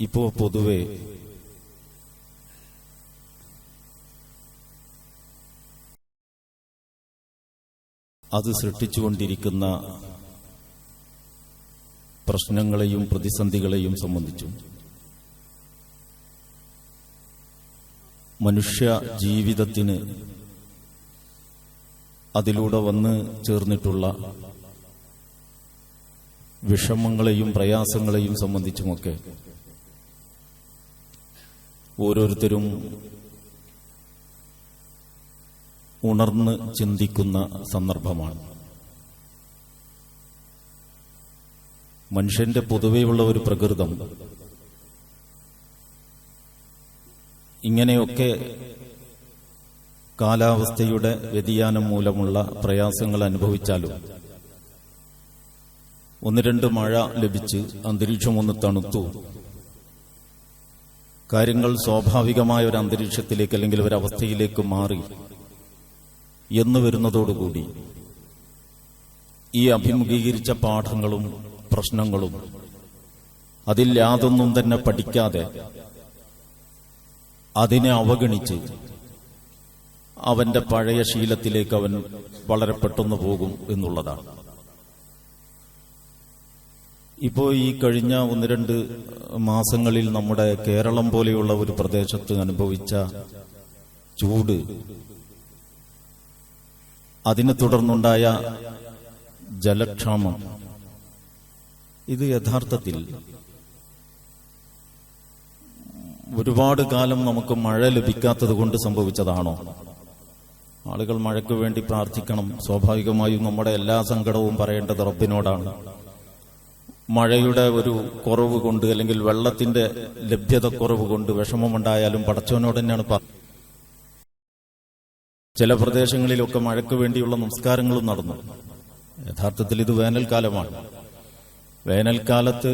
ഇപ്പോ പൊതുവെ അത് സൃഷ്ടിച്ചുകൊണ്ടിരിക്കുന്ന പ്രശ്നങ്ങളെയും പ്രതിസന്ധികളെയും സംബന്ധിച്ചും മനുഷ്യ ജീവിതത്തിന് അതിലൂടെ വന്ന് ചേർന്നിട്ടുള്ള വിഷമങ്ങളെയും പ്രയാസങ്ങളെയും സംബന്ധിച്ചുമൊക്കെ ഓരോരുത്തരും ഉണർന്ന് ചിന്തിക്കുന്ന സന്ദർഭമാണ്. മനുഷ്യന്റെ പൊതുവെയുള്ള ഒരു പ്രകൃതം ഇങ്ങനെയൊക്കെ കാലാവസ്ഥയുടെ വ്യതിയാനം മൂലമുള്ള പ്രയാസങ്ങൾ അനുഭവിച്ചാലും ഒന്ന് രണ്ട് മഴ ലഭിച്ച് അന്തരീക്ഷം ഒന്ന് തണുത്തു കാര്യങ്ങൾ സ്വാഭാവികമായ ഒരു അന്തരീക്ഷത്തിലേക്ക് അല്ലെങ്കിൽ ഒരു അവസ്ഥയിലേക്ക് മാറി എന്ന് വരുന്നതോടുകൂടി ഈ അഭിമുഖീകരിച്ച പാഠങ്ങളും പ്രശ്നങ്ങളും അതിൽ യാതൊന്നും തന്നെ പഠിക്കാതെ അതിനെ അവഗണിച്ച് അവന്റെ പഴയ ശീലത്തിലേക്ക് അവൻ വളരെ പെട്ടെന്ന് പോകും എന്നുള്ളതാണ്. ഇപ്പോൾ ഈ കഴിഞ്ഞ ഒന്ന് രണ്ട് മാസങ്ങളിൽ നമ്മുടെ കേരളം പോലെയുള്ള ഒരു പ്രദേശത്ത് അനുഭവിച്ച ചൂട് അതിനെ തുടർന്നുണ്ടായ ജലക്ഷാമം ഇത് യഥാർത്ഥത്തിൽ ഒരുപാട് കാലം നമുക്ക് മഴ ലഭിക്കാത്തത് കൊണ്ട് സംഭവിച്ചതാണോ? ആളുകൾ മഴയ്ക്ക് വേണ്ടി പ്രാർത്ഥിക്കണം. സ്വാഭാവികമായും നമ്മുടെ എല്ലാ സങ്കടവും പറയേണ്ടത് റബ്ബിനോടാണ്. മഴയുടെ ഒരു കുറവ് കൊണ്ട് അല്ലെങ്കിൽ വെള്ളത്തിന്റെ ലഭ്യത കുറവ് കൊണ്ട് വിഷമമുണ്ടായാലും പടച്ചവനോട് തന്നെയാണ് പറഞ്ഞത് ചില പ്രദേശങ്ങളിലൊക്കെ മഴയ്ക്ക് വേണ്ടിയുള്ള നമസ്കാരങ്ങളും നടന്നു. യഥാർത്ഥത്തിൽ ഇത് വേനൽക്കാലമാണ്. വേനൽക്കാലത്ത്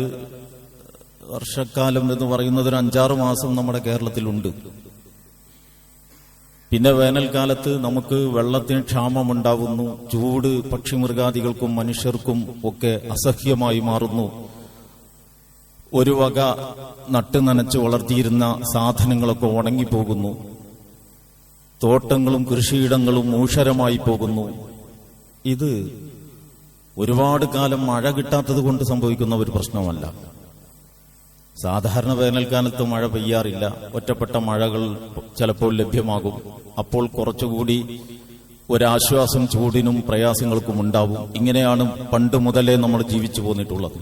വർഷക്കാലം എന്ന് പറയുന്നത് ഒരു അഞ്ചാറ് മാസം നമ്മുടെ കേരളത്തിലുണ്ട്. പിന്നെ വേനൽക്കാലത്ത് നമുക്ക് വെള്ളത്തിന് ക്ഷാമമുണ്ടാവുന്നു. ചൂട് പക്ഷിമൃഗാദികൾക്കും മനുഷ്യർക്കും ഒക്കെ അസഹ്യമായി മാറുന്നു. ഒരു വക നട്ടു നനച്ച് വളർത്തിയിരുന്ന സാധനങ്ങളൊക്കെ ഉണങ്ങിപ്പോകുന്നു. തോട്ടങ്ങളും കൃഷിയിടങ്ങളും മൂഷരമായി പോകുന്നു. ഇത് ഒരുപാട് കാലം മഴ കിട്ടാത്തത് കൊണ്ട് സംഭവിക്കുന്ന ഒരു പ്രശ്നമല്ല. സാധാരണ വേനൽക്കാലത്ത് മഴ പെയ്യാറില്ല. ഒറ്റപ്പെട്ട മഴകൾ ചിലപ്പോൾ ലഭ്യമാകും. അപ്പോൾ കുറച്ചുകൂടി ഒരാശ്വാസം ചൂടിനും പ്രയാസങ്ങൾക്കും ഉണ്ടാവും. ഇങ്ങനെയാണ് പണ്ട് മുതലേ നമ്മൾ ജീവിച്ചു പോന്നിട്ടുള്ളത്.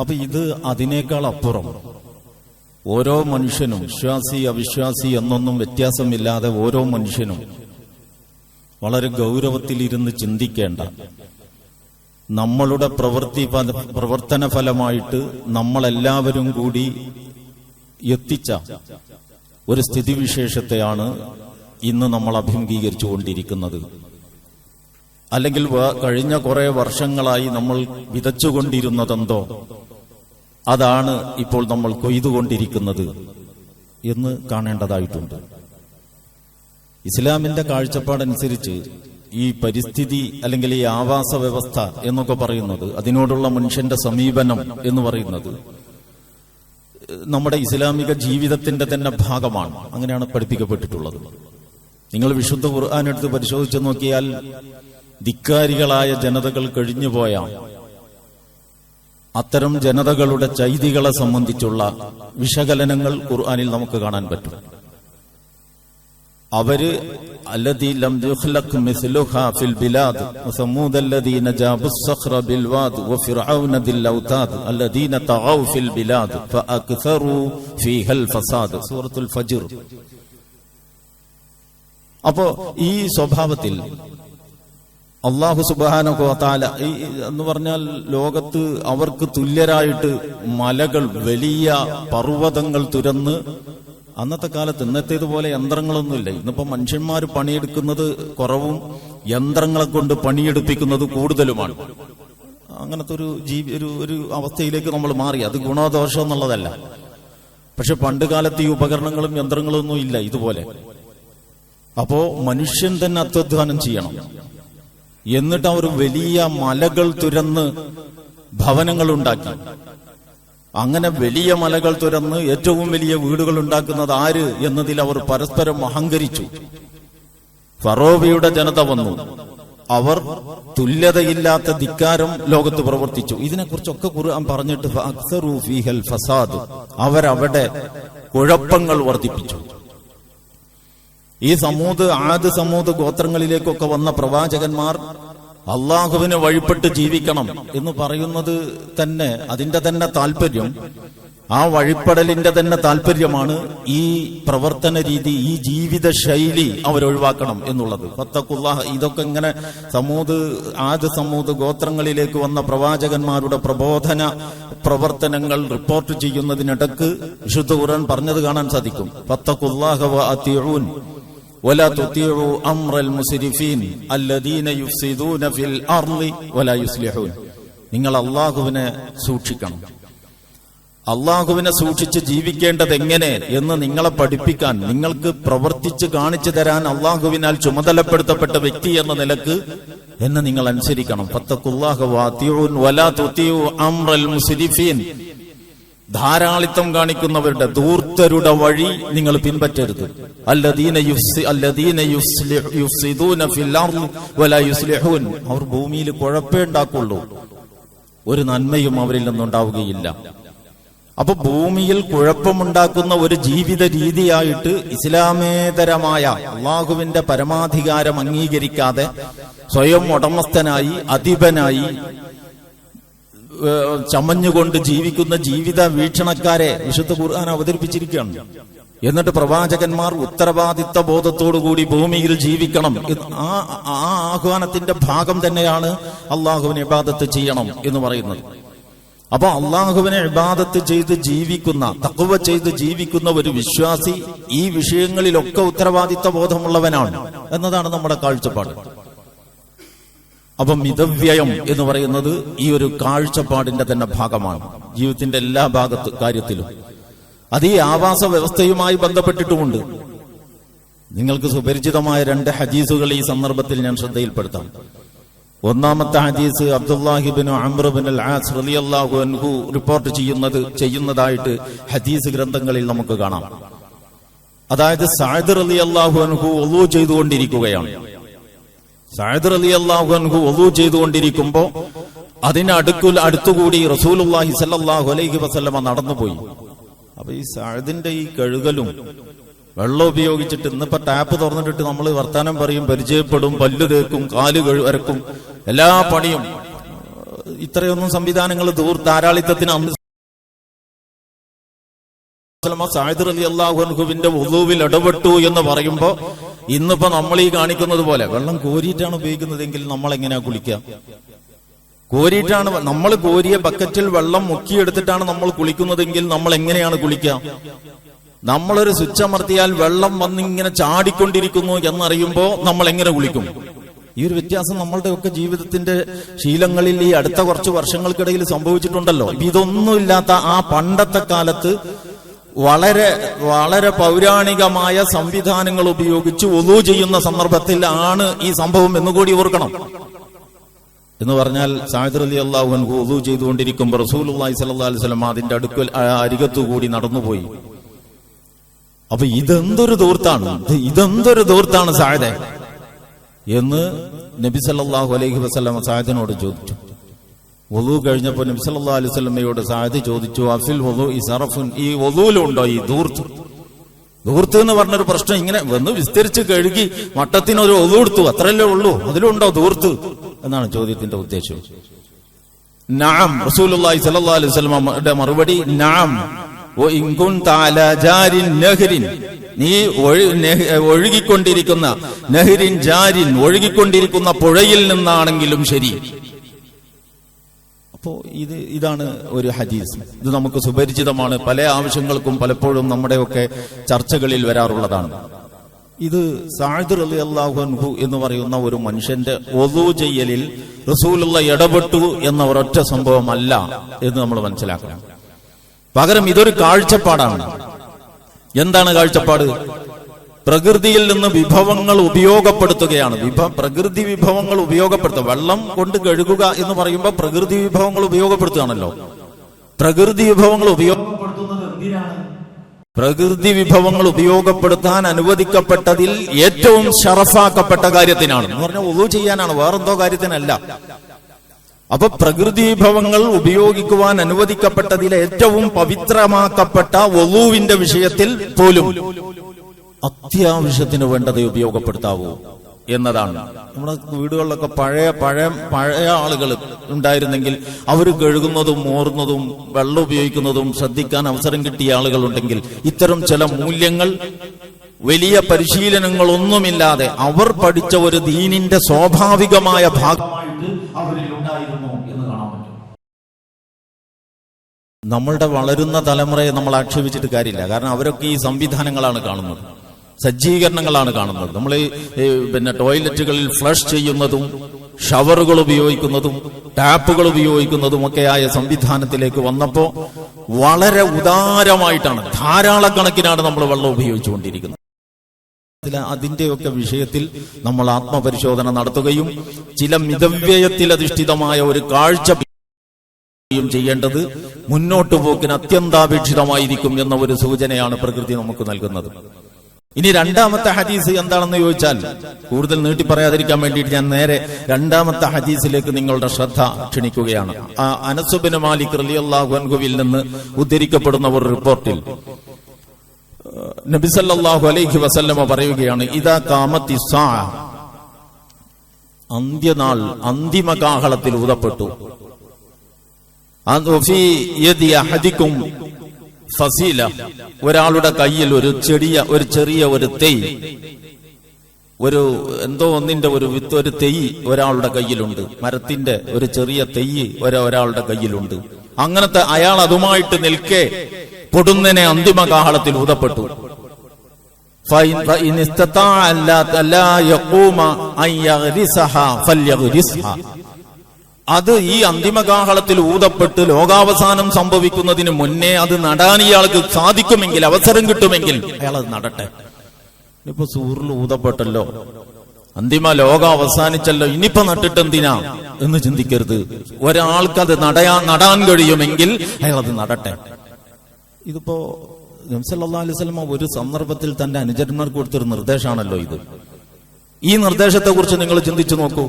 അപ്പൊ ഇത് അതിനേക്കാൾ അപ്പുറം. ഓരോ മനുഷ്യനും വിശ്വാസി അവിശ്വാസി എന്നൊന്നും വ്യത്യാസമില്ലാതെ ഓരോ മനുഷ്യനും വളരെ ഗൗരവത്തിലിരുന്ന് ചിന്തിക്കേണ്ട നമ്മളുടെ പ്രവൃത്തി പ്രവർത്തന ഫലമായിട്ട് നമ്മളെല്ലാവരും കൂടി എത്തിച്ച ഒരു സ്ഥിതിവിശേഷത്തെയാണ് ഇന്ന് നമ്മൾ അഭിമുഖീകരിച്ചു കൊണ്ടിരിക്കുന്നത് അല്ലെങ്കിൽ കഴിഞ്ഞ കുറെ വർഷങ്ങളായി നമ്മൾ വിതച്ചുകൊണ്ടിരുന്നതെന്തോ അതാണ് ഇപ്പോൾ നമ്മൾ കൊയ്തുകൊണ്ടിരിക്കുന്നത് എന്ന് കാണേണ്ടതായിട്ടുണ്ട്. ഇസ്ലാമിന്റെ കാഴ്ചപ്പാടനുസരിച്ച് ഈ പരിസ്ഥിതി അല്ലെങ്കിൽ ഈ ആവാസ വ്യവസ്ഥ എന്നൊക്കെ പറയുന്നത് അതിനോടുള്ള മനുഷ്യന്റെ സമീപനം എന്ന് പറയുന്നത് നമ്മുടെ ഇസ്ലാമിക ജീവിതത്തിന്റെ തന്നെ ഭാഗമാണ്. അങ്ങനെയാണ് പഠിപ്പിക്കപ്പെട്ടിട്ടുള്ളത്. നിങ്ങൾ വിശുദ്ധ ഖുർആൻ എടുത്ത് പരിശോധിച്ചു നോക്കിയാൽ ധിക്കാരികളായ ജനതകൾ കഴിഞ്ഞുപോയ അത്തരം ജനതകളുടെ ചൈതികളെ സംബന്ധിച്ചുള്ള വിശകലനങ്ങൾ ഖുർആാനിൽ നമുക്ക് കാണാൻ പറ്റും. അവർ അപ്പോ ഈ സ്വഭാവത്തിൽ അള്ളാഹു സുബാനകോത്താല ഈ എന്ന് പറഞ്ഞാൽ ലോകത്ത് അവർക്ക് തുല്യരായിട്ട് മലകൾ വലിയ പർവതങ്ങൾ തുരന്ന് അന്നത്തെ കാലത്ത് ഇന്നത്തേതുപോലെ യന്ത്രങ്ങളൊന്നുമില്ല. ഇന്നിപ്പോ മനുഷ്യന്മാർ പണിയെടുക്കുന്നത് കുറവും യന്ത്രങ്ങളെ കൊണ്ട് പണിയെടുപ്പിക്കുന്നത് കൂടുതലുമാണ്. അങ്ങനത്തെ ഒരു ജീവി ഒരു ഒരു അവസ്ഥയിലേക്ക് നമ്മൾ മാറി. അത് ഗുണദോഷം എന്നുള്ളതല്ല. പക്ഷെ പണ്ട് കാലത്ത് ഈ ഉപകരണങ്ങളും യന്ത്രങ്ങളും ഇല്ല ഇതുപോലെ. അപ്പോ മനുഷ്യൻ തന്നെ അത്വധ്വാനം ചെയ്യണം. എന്നിട്ട് അവർ വലിയ മലകൾ തുരന്ന് ഭവനങ്ങൾ ഉണ്ടാക്കി. അങ്ങനെ വലിയ മലകൾ തുരന്ന് ഏറ്റവും വലിയ വീടുകൾ ഉണ്ടാക്കുന്നത് ആര് എന്നതിൽ അവർ പരസ്പരം അഹങ്കരിച്ചു. ഫറോവിയുടെ ജനത വന്നു. അവർ തുല്യതയില്ലാത്ത ധിക്കാരം ലോകത്ത് പ്രവർത്തിച്ചു. ഇതിനെക്കുറിച്ചൊക്കെ ഖുർആൻ പറഞ്ഞിട്ട് ഫസാദ്. അവരവിടെ കുഴപ്പങ്ങൾ വർദ്ധിപ്പിച്ചു. ഈ സമൂത് ആദ് സമൂത് ഗോത്രങ്ങളിലേക്കൊക്കെ വന്ന പ്രവാചകന്മാർ അള്ളാഹുവിന് വഴിപ്പെട്ട് ജീവിക്കണം എന്ന് പറയുന്നത് തന്നെ അതിന്റെ തന്നെ താല്പര്യം. ആ വഴിപ്പെടലിന്റെ തന്നെ താല്പര്യമാണ് ഈ പ്രവർത്തന രീതി ഈ ജീവിത ശൈലി അവരൊഴിവാക്കണം എന്നുള്ളത്. ഫത്തക്കുല്ലാഹ് ഇതൊക്കെ ഇങ്ങനെ സമൂത് ആദ്യ സമൂത് ഗോത്രങ്ങളിലേക്ക് വന്ന പ്രവാചകന്മാരുടെ പ്രബോധന പ്രവർത്തനങ്ങൾ റിപ്പോർട്ട് ചെയ്യുന്നതിനിടക്ക് വിശുദ്ധ ഖുർആൻ പറഞ്ഞത് കാണാൻ സാധിക്കും. ഫത്തക്കുല്ലാഹ ولا تطيعوا امر المسرفين الذين يفسدون في الارض ولا يصلحون നിങ്ങൾ അള്ളാഹുവിനെ സൂക്ഷിക്കണം അള്ളാഹുവിനെ സൂക്ഷിച്ച് ജീവിക്കേണ്ടത് എങ്ങനെ എന്ന് നിങ്ങളെ പഠിപ്പിക്കാൻ നിങ്ങൾക്ക് പ്രവർത്തിച്ച് കാണിച്ചു തരാൻ അള്ളാഹുവിനാൽ ചുമതലപ്പെടുത്തപ്പെട്ട വ്യക്തി എന്ന നിലക്ക് എന്നെ നിങ്ങൾ അനുസരിക്കണം ധാരാളിത്തം കാണിക്കുന്നവരുടെ ദൂർത്തരുടെ വഴി നിങ്ങൾ പിൻപറ്റരുത്. അവർ ഭൂമിയിൽ കുഴപ്പേ ഉണ്ടാക്കുള്ളൂ. ഒരു നന്മയും അവരിൽ നിന്നുണ്ടാവുകയില്ല. അപ്പൊ ഭൂമിയിൽ കുഴപ്പമുണ്ടാക്കുന്ന ഒരു ജീവിത രീതിയായിട്ട് ഇസ്ലാമേതരമായ അള്ളാഹുവിന്റെ പരമാധികാരം അംഗീകരിക്കാതെ സ്വയം ഉടമസ്ഥനായി അധിപനായി ചമഞ്ഞുകൊണ്ട് ജീവിക്കുന്ന ജീവിത വീക്ഷണക്കാരെ വിശുദ്ധ ഖുർആൻ അവതരിപ്പിച്ചിരിക്കുകയാണ്. എന്നിട്ട് പ്രവാചകന്മാർ ഉത്തരവാദിത്ത ബോധത്തോടുകൂടി ഭൂമിയിൽ ജീവിക്കണം. ആ ആ ആഹ്വാനത്തിന്റെ ഭാഗം തന്നെയാണ് അള്ളാഹുവിനെ ഇബാദത്ത് ചെയ്യണം എന്ന് പറയുന്നത്. അപ്പൊ അള്ളാഹുവിനെ ഇബാദത്ത് ചെയ്ത് ജീവിക്കുന്ന തക്കുവ ചെയ്ത് ജീവിക്കുന്ന ഒരു വിശ്വാസി ഈ വിഷയങ്ങളിലൊക്കെ ഉത്തരവാദിത്ത ബോധമുള്ളവനാണ്. എന്നതാണ് നമ്മുടെ കാഴ്ചപ്പാട്. അപ്പം മിതവ്യയം എന്ന് പറയുന്നത് ഈ ഒരു കാഴ്ചപ്പാടിന്റെ തന്നെ ഭാഗമാണ്. ജീവിതത്തിന്റെ എല്ലാ ഭാഗത്ത് കാര്യത്തിലും. അത് ഈ ആവാസ വ്യവസ്ഥയുമായി ബന്ധപ്പെട്ടിട്ടുമുണ്ട്. നിങ്ങൾക്ക് സുപരിചിതമായ രണ്ട് ഹദീസുകൾ ഈ സന്ദർഭത്തിൽ ഞാൻ ശ്രദ്ധയിൽപ്പെടുത്താം. ഒന്നാമത്തെ ഹദീസ് അബ്ദുല്ലാഹിബിൻ അമ്രബിൻ ആസ് അൻഹു റിപ്പോർട്ട് ചെയ്യുന്നത് ചെയ്യുന്നതായിട്ട് ഹദീസ് ഗ്രന്ഥങ്ങളിൽ നമുക്ക് കാണാം. അതായത് സായദ് അള്ളാഹു അൻഹു ഒളു ചെയ്തുകൊണ്ടിരിക്കുകയാണ്. സായദ് അലി അള്ളാഹു ചെയ്തുകൊണ്ടിരിക്കുമ്പോ അതിന് അടുക്കൽ അടുത്തുകൂടി റസൂലുല്ലാഹി സല്ലാഹു അലൈഹി വസല്ലമ നടന്നുപോയി. അപ്പൊ ഈ സായദിന്റെ ഈ കഴുകലും വെള്ളം ഉപയോഗിച്ചിട്ട് ഇന്നിപ്പോ ടാപ്പ് തുറന്നിട്ടിട്ട് നമ്മൾ വർത്താനം പറയും പരിചയപ്പെടും പല്ലു തേക്കും കാൽ കഴുവരക്കും എല്ലാ പണിയും. ഇത്രയൊന്നും സംവിധാനങ്ങൾ ദൂർ ധാരാളിത്തത്തിന് അന്ന് സാഹിദ് അലി അള്ളാഹുവിന്റെ ഉദുവിൽ ഇടപെട്ടു എന്ന് പറയുമ്പോ ഇന്നിപ്പോ നമ്മൾ ഈ കാണിക്കുന്നത് പോലെ വെള്ളം കോരിയിട്ടാണ് ഉപയോഗിക്കുന്നതെങ്കിൽ നമ്മൾ എങ്ങനെയാ കുളിക്കുക? കോരിയിട്ടാണ് നമ്മൾ കോരിയ ബക്കറ്റിൽ വെള്ളം മുക്കിയെടുത്തിട്ടാണ് നമ്മൾ കുളിക്കുന്നതെങ്കിൽ നമ്മൾ എങ്ങനെയാണ് കുളിക്കുക? നമ്മളൊരു സ്വിച്ച് അമർത്തിയാൽ വെള്ളം വന്നിങ്ങനെ ചാടിക്കൊണ്ടിരിക്കുന്നു എന്നറിയുമ്പോ നമ്മൾ എങ്ങനെ കുളിക്കും? ഈ ഒരു വ്യത്യാസം നമ്മളുടെ ഒക്കെ ജീവിതത്തിന്റെ ശീലങ്ങളിൽ ഈ അടുത്ത കുറച്ച് വർഷങ്ങൾക്കിടയിൽ സംഭവിച്ചിട്ടുണ്ടല്ലോ. ഇതൊന്നുമില്ലാത്ത ആ പണ്ടത്തെ കാലത്ത് വളരെ വളരെ പൗരാണികമായ സംവിധാനങ്ങൾ ഉപയോഗിച്ച് ഒതു ചെയ്യുന്ന സന്ദർഭത്തിൽ ആണ് ഈ സംഭവം എന്നുകൂടി ഓർക്കണം. എന്ന് പറഞ്ഞാൽ സാഹിദ് അലി അള്ളാഹു അൻഹു ഒതു ചെയ്തുകൊണ്ടിരിക്കുമ്പോൾ റസൂലുള്ളാഹി സ്വല്ലല്ലാഹു അലൈഹി വസല്ലം അതിന്റെ അടുക്കൽ അരികത്തുകൂടി നടന്നുപോയി. അപ്പൊ ഇതെന്തൊരു ദൂർത്താണ്? ഇതെന്തൊരു ദൂർത്താണ് സായദെ എന്ന് നബി സല്ലാഹു അലൈഹി വസല്ലം സായദിനോട് ചോദിച്ചു. വധു കഴിഞ്ഞപ്പോ നബി അലൈഹി വസല്ലമയോട് സാധി ചോദിച്ചു അഫിൽ വധു ഈ സറഫുൻ? ഈ വധുവിലുണ്ടോ ഈ ദൂർത്ത്. ദൂർത്ത് എന്ന് പറഞ്ഞൊരു പ്രശ്നം ഇങ്ങനെ വന്ന് വിസ്തരിച്ച് കഴുകി മട്ടത്തിനൊരു ഒതു കൊടുത്തു അത്രയല്ലേ ഉള്ളൂ. അതിലുണ്ടോ ദൂർത്ത്? എന്നാണ് ചോദ്യത്തിന്റെ ഉദ്ദേശം. നാം സ്വല്ലല്ലാഹു അലൈഹി വസല്ലമയുടെ മറുപടി നാം നീ ഒഴുകിക്കൊണ്ടിരിക്കുന്ന നെഹ്രിൻ ജാരിൻ ഒഴുകിക്കൊണ്ടിരിക്കുന്ന പുഴയിൽ നിന്നാണെങ്കിലും ശരി. അപ്പോ ഇത് ഇതാണ് ഒരു ഹദീസ്. ഇത് നമുക്ക് സുപരിചിതമാണ്. പല ആവശ്യങ്ങൾക്കും പലപ്പോഴും നമ്മുടെയൊക്കെ ചർച്ചകളിൽ വരാറുള്ളതാണ്. ഇത് സാഹിദ് അലി അള്ളാഹുഹു എന്ന് പറയുന്ന ഒരു മനുഷ്യന്റെ ഒതു ചെയ്യലിൽ റസൂലുള്ള ഇടപെട്ടു എന്ന ഒരൊറ്റ സംഭവമല്ല എന്ന് നമ്മൾ മനസ്സിലാക്കണം. പകരം ഇതൊരു കാഴ്ചപ്പാടാണ്. എന്താണ് കാഴ്ചപ്പാട്? പ്രകൃതിയിൽ നിന്ന് വിഭവങ്ങൾ ഉപയോഗപ്പെടുത്തുകയാണ്. വിഭ പ്രകൃതി വിഭവങ്ങൾ ഉപയോഗപ്പെടുത്തുക വെള്ളം കൊണ്ട് കഴുകുക എന്ന് പറയുമ്പോൾ പ്രകൃതി വിഭവങ്ങൾ ഉപയോഗപ്പെടുത്തുകയാണല്ലോ. പ്രകൃതി വിഭവങ്ങൾ ഉപയോഗപ്പെടുത്തുന്നത് എന്തിനാണ് പ്രകൃതി വിഭവങ്ങൾ ഉപയോഗപ്പെടുത്താൻ അനുവദിക്കപ്പെട്ടതിൽ ഏറ്റവും ഷറഫാക്കപ്പെട്ട കാര്യത്തിനാണ്. എന്ന് പറഞ്ഞാൽ ഒതു ചെയ്യാനാണ് വേറെന്തോ കാര്യത്തിനല്ല. അപ്പൊ പ്രകൃതി വിഭവങ്ങൾ ഉപയോഗിക്കുവാൻ അനുവദിക്കപ്പെട്ടതിൽ ഏറ്റവും പവിത്രമാക്കപ്പെട്ട ഒവുവിന്റെ വിഷയത്തിൽ പോലും അത്യാവശ്യത്തിന് വേണ്ടത് ഉപയോഗപ്പെടുത്താവൂ എന്നതാണ്. നമ്മുടെ വീടുകളിലൊക്കെ പഴയ പഴയ പഴയ ആളുകൾ ഉണ്ടായിരുന്നെങ്കിൽ അവർ കഴുകുന്നതും മോറുന്നതും വെള്ളം ഉപയോഗിക്കുന്നതും ശ്രദ്ധിക്കാൻ അവസരം കിട്ടിയ ആളുകളുണ്ടെങ്കിൽ ഇത്തരം ചില മൂല്യങ്ങൾ വലിയ പരിശീലനങ്ങളൊന്നുമില്ലാതെ അവർ പഠിച്ച ഒരു ദീനിന്റെ സ്വാഭാവികമായ ഭാഗമായിട്ട് അവരിൽ ഉണ്ടായിരുന്നു എന്ന് കാണാൻ പറ്റും. നമ്മളുടെ വളരുന്ന തലമുറയെ നമ്മൾ ആക്ഷേപിച്ചിട്ട് കാര്യമില്ല. കാരണം അവരൊക്കെ ഈ സംവിധാനങ്ങളാണ് കാണുന്നത്. സജ്ജീകരണങ്ങളാണ് കാണുന്നത്. നമ്മൾ ഈ പിന്നെ ടോയ്ലറ്റുകളിൽ ഫ്ലഷ് ചെയ്യുന്നതും ഷവറുകൾ ഉപയോഗിക്കുന്നതും ടാപ്പുകൾ ഉപയോഗിക്കുന്നതും ഒക്കെയായ സംവിധാനത്തിലേക്ക് വന്നപ്പോൾ വളരെ ഉദാരമായിട്ടാണ് ധാരാളക്കണക്കിനാണ് നമ്മൾ വെള്ളം ഉപയോഗിച്ചുകൊണ്ടിരിക്കുന്നത്. അതില അതിന്റെയൊക്കെ വിഷയത്തിൽ നമ്മൾ ആത്മപരിശോധന നടത്തുകയും ചില മിതവ്യയത്തിൽ അധിഷ്ഠിതമായ ഒരു കാഴ്ച ചെയ്യേണ്ടത് മുന്നോട്ടു പോക്കിന് അത്യന്താപേക്ഷിതമായിരിക്കും എന്ന ഒരു സൂചനയാണ് പ്രകൃതി നമുക്ക് നൽകുന്നത്. ഇനി രണ്ടാമത്തെ ഹദീസ് എന്താണെന്ന് ചോദിച്ചാൽ കൂടുതൽ നീട്ടി പറയാതിരിക്കാൻ വേണ്ടിയിട്ട് ഞാൻ നേരെ രണ്ടാമത്തെ ഹദീസിലേക്ക് നിങ്ങളുടെ ശ്രദ്ധ ക്ഷണിക്കുകയാണ്. ആ അനസുബിന് മാലിക് റലിയല്ലാഹു അൻഹുവിൽ നിന്ന് ഉദ്ധരിക്കപ്പെടുന്ന ഒരു റിപ്പോർട്ടിൽ നബിസല്ലാഹു അലൈഹി വസല്ലമ പറയുകയാണ് ഇതാ കാമത്തി അന്ത്യനാൾ അന്തിമ കാഹളത്തിൽ ഊതപ്പെട്ടു ഫസീല. ഒരാളുടെ കയ്യിൽ ഒരു ചെടിയ ഒരു ചെറിയ ഒരു തെയ്. ഒരു എന്തോ ഒന്നിന്റെ ഒരു വിത്ത് ഒരു തെയ്യ് ഒരാളുടെ കയ്യിലുണ്ട്. മരത്തിന്റെ ഒരു ചെറിയ തെയ്യ് ഒര ഒരാളുടെ കയ്യിലുണ്ട്. അങ്ങനത്തെ അയാൾ അതുമായിട്ട് നിൽക്കെ പൊടുന്നനെ അന്തിമ കാഹളത്തിൽ ഊതപ്പെട്ടു അത് ഈ അന്തിമകാഹളത്തിൽ ഊതപ്പെട്ട് ലോകാവസാനം സംഭവിക്കുന്നതിന് മുന്നേ അത് നടാൻ ഇയാൾക്ക് സാധിക്കുമെങ്കിൽ അവസരം കിട്ടുമെങ്കിൽ അയാൾ അത് നടട്ടെ. ഇപ്പൊ സൂറിൽ ഊതപ്പെട്ടല്ലോ. അന്തിമ ലോകം അവസാനിച്ചല്ലോ ഇനിയിപ്പോ നട്ടിട്ട് എന്തിനാ എന്ന് ചിന്തിക്കരുത്. ഒരാൾക്ക് അത് നടയാ നടാൻ കഴിയുമെങ്കിൽ അയാൾ അത് നടട്ടെ. ഇതിപ്പോ സ്വലമ ഒരു സന്ദർഭത്തിൽ തന്റെ അനുചരന്മാർക്ക് കൊടുത്തൊരു നിർദ്ദേശമാണല്ലോ ഇത്. ഈ നിർദ്ദേശത്തെ കുറിച്ച് നിങ്ങൾ ചിന്തിച്ചു നോക്കൂ.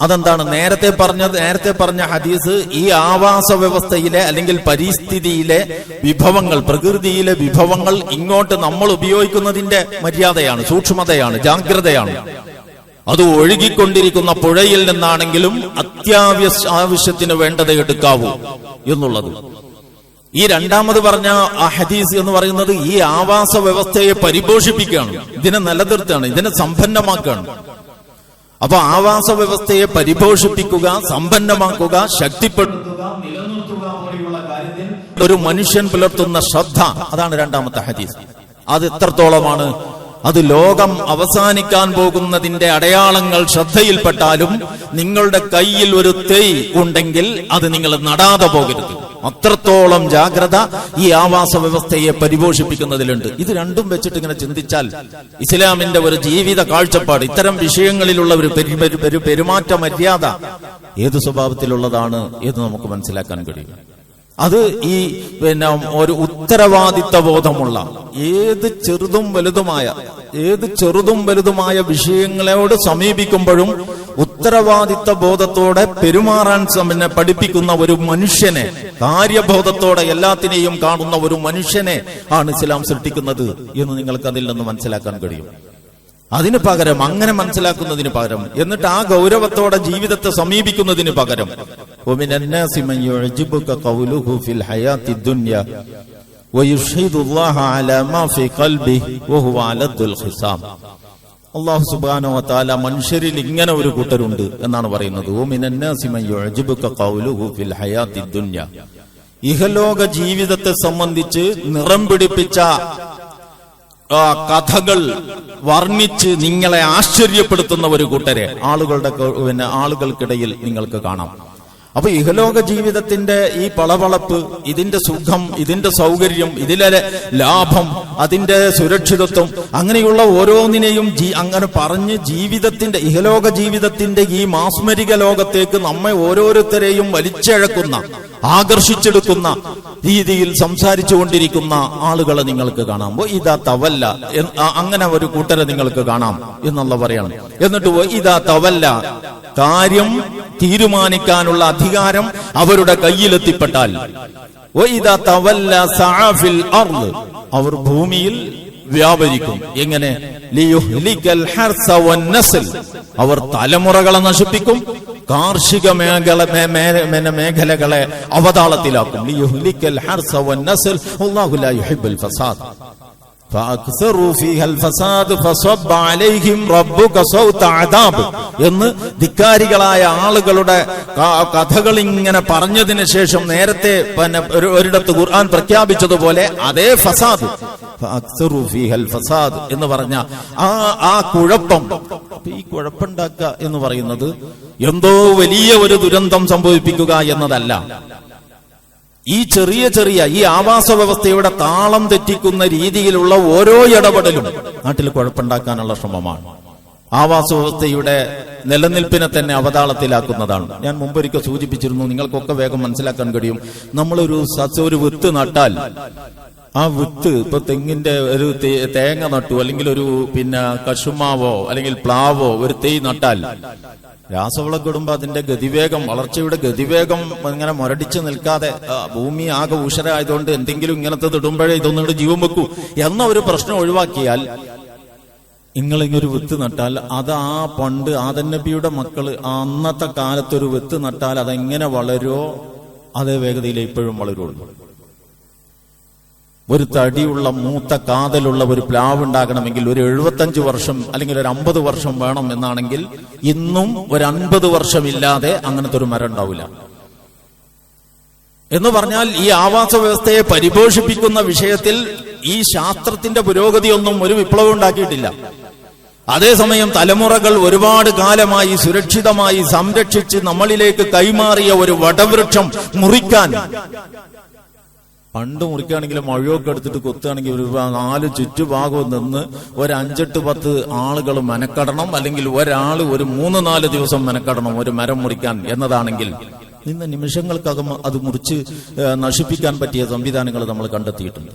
അതെന്താണ്? നേരത്തെ പറഞ്ഞ നേരത്തെ പറഞ്ഞ ഹദീസ് ഈ ആവാസ വ്യവസ്ഥയിലെ അല്ലെങ്കിൽ പരിസ്ഥിതിയിലെ വിഭവങ്ങൾ പ്രകൃതിയിലെ വിഭവങ്ങൾ ഇങ്ങോട്ട് നമ്മൾ ഉപയോഗിക്കുന്നതിന്റെ മര്യാദയാണ് സൂക്ഷ്മതയാണ് ജാഗ്രതയാണ്. അത് ഒഴുകിക്കൊണ്ടിരിക്കുന്ന പുഴയിൽ നിന്നാണെങ്കിലും അത്യാവശ്യ ആവശ്യത്തിന് വേണ്ടത് എടുക്കാവൂ എന്നുള്ളത്. ഈ രണ്ടാമത് പറഞ്ഞ ആ ഹദീസ് എന്ന് പറയുന്നത് ഈ ആവാസ വ്യവസ്ഥയെ പരിപോഷിപ്പിക്കുകയാണ്. ഇതിനെ നിലനിർത്തുകയാണ് ഇതിനെ സമ്പന്നമാക്കുകയാണ്. അപ്പൊ ആവാസ വ്യവസ്ഥയെ പരിപോഷിപ്പിക്കുക സമ്പന്നമാക്കുക ശക്തിപ്പെടുത്തുക നിലനിർത്തുക കാര്യത്തിൽ ഒരു മനുഷ്യൻ പുലർത്തുന്ന ശ്രദ്ധ അതാണ് രണ്ടാമത്തെ ഹദീസ്. അത് എത്രത്തോളമാണ്? അത് ലോകം അവസാനിക്കാൻ പോകുന്നതിന്റെ അടയാളങ്ങൾ ശ്രദ്ധയിൽപ്പെട്ടാലും നിങ്ങളുടെ കയ്യിൽ ഒരു തെയ് ഉണ്ടെങ്കിൽ അത് നിങ്ങൾ നടാതെ പോകരുത്. അത്രത്തോളം ജാഗ്രത ഈ ആവാസ വ്യവസ്ഥയെ പരിപോഷിപ്പിക്കുന്നതിലുണ്ട്. ഇത് രണ്ടും വെച്ചിട്ട് ഇങ്ങനെ ചിന്തിച്ചാൽ ഇസ്ലാമിന്റെ ഒരു ജീവിത കാഴ്ചപ്പാട് ഇത്തരം വിഷയങ്ങളിലുള്ള ഒരു പെരു- പെരു- പെരു- പെരുമാറ്റ മര്യാദ ഏത് സ്വഭാവത്തിലുള്ളതാണ് എന്ന് നമുക്ക് മനസ്സിലാക്കാൻ കഴിയും. അത് ഈ പിന്നെ ഒരു ഉത്തരവാദിത്ത ബോധമുള്ള ഏത് ചെറുതും വലുതുമായ ഏത് ചെറുതും വലുതുമായ വിഷയങ്ങളോട് സമീപിക്കുമ്പോഴും ഉത്തരവാദിത്ത ബോധത്തോടെ പെരുമാറാൻ പിന്നെ പഠിപ്പിക്കുന്ന ഒരു മനുഷ്യനെ കാര്യബോധത്തോടെ എല്ലാത്തിനെയും കാണുന്ന ഒരു മനുഷ്യനെ ആണ് ഇസ്ലാം സൃഷ്ടിക്കുന്നത് എന്ന് നിങ്ങൾക്ക് അതിൽ നിന്ന് മനസ്സിലാക്കാൻ കഴിയും. അതിന് പകരം അങ്ങനെ മനസ്സിലാക്കുന്നതിന് പകരം എന്നിട്ട് ആ ഗൗരവത്തോടെ ജീവിതത്തെ സമീപിക്കുന്നതിന് പകരം. അള്ളാഹു സുബാനോ താല മനുഷ്യരിൽ ഇങ്ങനെ ഒരു കൂട്ടരുണ്ട് എന്നാണ് പറയുന്നത്. ഇഹലോക ജീവിതത്തെ സംബന്ധിച്ച് നിറം പിടിപ്പിച്ച കഥകൾ വർണിച്ച് നിങ്ങളെ ആശ്ചര്യപ്പെടുത്തുന്ന ഒരു കൂട്ടരെ. ആളുകളുടെ പിന്നെ ആളുകൾക്കിടയിൽ നിങ്ങൾക്ക് കാണാം. അപ്പൊ ഇഹലോക ജീവിതത്തിന്റെ ഈ പളവളപ്പ് ഇതിന്റെ സുഖം ഇതിന്റെ സൗകര്യം ഇതിലെ ലാഭം അതിന്റെ സുരക്ഷിതത്വം അങ്ങനെയുള്ള ഓരോന്നിനെയും അങ്ങനെ പറഞ്ഞ് ജീവിതത്തിന്റെ ഇഹലോക ജീവിതത്തിന്റെ ഈ മാസ്മരിക ലോകത്തേക്ക് നമ്മെ ഓരോരുത്തരെയും വലിച്ചഴക്കുന്ന ആകർഷിച്ചെടുക്കുന്ന രീതിയിൽ സംസാരിച്ചു കൊണ്ടിരിക്കുന്ന ആളുകളെ നിങ്ങൾക്ക് കാണാം. "വ ഇതാ തവല്ല അങ്ങനെ ഒരു കൂട്ടരെ നിങ്ങൾക്ക് കാണാം എന്നുള്ള പറയണം എന്നിട്ട് "വ ഇതാ തവല്ല കാര്യം തീരുമാനിക്കാനുള്ള അധികാരം അവരുടെ കയ്യിലെത്തിപ്പെട്ടാൽ. "വ ഇതാ തവല്ല സഅഫിൽ അർൾ അവർ ഭൂമിയിൽ വ്യാപരിക്കും. എങ്ങനെ. അവർ തലമുറകളെ നശിപ്പിക്കും. കാർഷിക മേഖല മേഖലകളെ അവതാളത്തിലാക്കും. എന്ന് ധിക്കാരികളായ ആളുകളുടെ കഥകൾ ഇങ്ങനെ പറഞ്ഞതിന് ശേഷം നേരത്തെ പിന്നെ ഒരിടത്ത് ഖുർആൻ പ്രഖ്യാപിച്ചതുപോലെ അതേ ഫസാദ് ഫസാദ് എന്ന് പറഞ്ഞ ആ ആ കുഴപ്പം ഈ കുഴപ്പമുണ്ടാക്കുക എന്ന് പറയുന്നത് എന്തോ വലിയ ഒരു ദുരന്തം സംഭവിപ്പിക്കുക എന്നതല്ല. ഈ ചെറിയ ചെറിയ ഈ ആവാസ വ്യവസ്ഥയുടെ താളം തെറ്റിക്കുന്ന രീതിയിലുള്ള ഓരോ ഇടപെടലും നാട്ടിൽ കുഴപ്പമുണ്ടാക്കാനുള്ള ശ്രമമാണ്. ആവാസ വ്യവസ്ഥയുടെ നിലനിൽപ്പിനെ തന്നെ അവതാളത്തിലാക്കുന്നതാണ്. ഞാൻ മുമ്പൊരിക്കൽ സൂചിപ്പിച്ചിരുന്നു നിങ്ങൾക്കൊക്കെ വേഗം മനസ്സിലാക്കാൻ കഴിയും. നമ്മളൊരു സസ്യ ഒരു വിത്ത് നട്ടാൽ ആ വിത്ത് ഇപ്പൊ തെങ്ങിന്റെ ഒരു തേങ്ങ നട്ടു അല്ലെങ്കിൽ ഒരു പിന്നെ കശുമാവോ അല്ലെങ്കിൽ പ്ലാവോ ഒരു തൈ നട്ടാൽ രാസവളം കുടുംബം അതിന്റെ ഗതിവേഗം വളർച്ചയുടെ ഗതിവേഗം ഇങ്ങനെ മുരടിച്ചു നിൽക്കാതെ ഭൂമി ആകെ ഉഷരായതുകൊണ്ട് എന്തെങ്കിലും ഇങ്ങനത്തെ ഇടുമ്പോഴേ ഇതൊന്നും ഇവിടെ ജീവൻ വെക്കൂ എന്ന ഒരു പ്രശ്നം ഒഴിവാക്കിയാൽ നിങ്ങളിങ്ങൊരു വിത്ത് നട്ടാൽ അത് ആ പണ്ട് ആദന്നബിയുടെ മക്കൾ അന്നത്തെ കാലത്തൊരു വിത്ത് നട്ടാൽ അതെങ്ങനെ വളരോ അതേ വേഗതയിൽ ഇപ്പോഴും വളരുള്ളൂ. ഒരു തടിയുള്ള മൂത്ത കാതലുള്ള ഒരു പ്ലാവ് ഉണ്ടാകണമെങ്കിൽ ഒരു എഴുപത്തഞ്ച് വർഷം അല്ലെങ്കിൽ ഒരു അമ്പത് വർഷം വേണം എന്നാണെങ്കിൽ ഇന്നും ഒരു അൻപത് വർഷമില്ലാതെ അങ്ങനത്തെ ഒരു മരം ഉണ്ടാവില്ല. എന്ന് പറഞ്ഞാൽ ഈ ആവാസ വ്യവസ്ഥയെ പരിപോഷിപ്പിക്കുന്ന വിഷയത്തിൽ ഈ ശാസ്ത്രത്തിന്റെ പുരോഗതിയൊന്നും ഒരു വിപ്ലവം ഉണ്ടാക്കിയിട്ടില്ല. അതേസമയം തലമുറകൾ ഒരുപാട് കാലമായി സുരക്ഷിതമായി സംരക്ഷിച്ച് നമ്മളിലേക്ക് കൈമാറിയ ഒരു വടവൃക്ഷം മുറിക്കാൻ പണ്ട് മുറിക്കുകയാണെങ്കിൽ മഴയൊക്കെ എടുത്തിട്ട് കൊത്തുകയാണെങ്കിൽ ഒരു നാല് ചുറ്റുഭാഗവും നിന്ന് ഒരു അഞ്ചെട്ട് പത്ത് ആളുകൾ മെനക്കെടണം അല്ലെങ്കിൽ ഒരാൾ ഒരു മൂന്ന് നാല് ദിവസം മെനക്കെടണം ഒരു മരം മുറിക്കാൻ എന്നതാണെങ്കിൽ ഇന്ന് നിമിഷങ്ങൾക്കകം അത് മുറിച്ച് നശിപ്പിക്കാൻ പറ്റിയ സംവിധാനങ്ങൾ നമ്മൾ കണ്ടെത്തിയിട്ടുണ്ട്.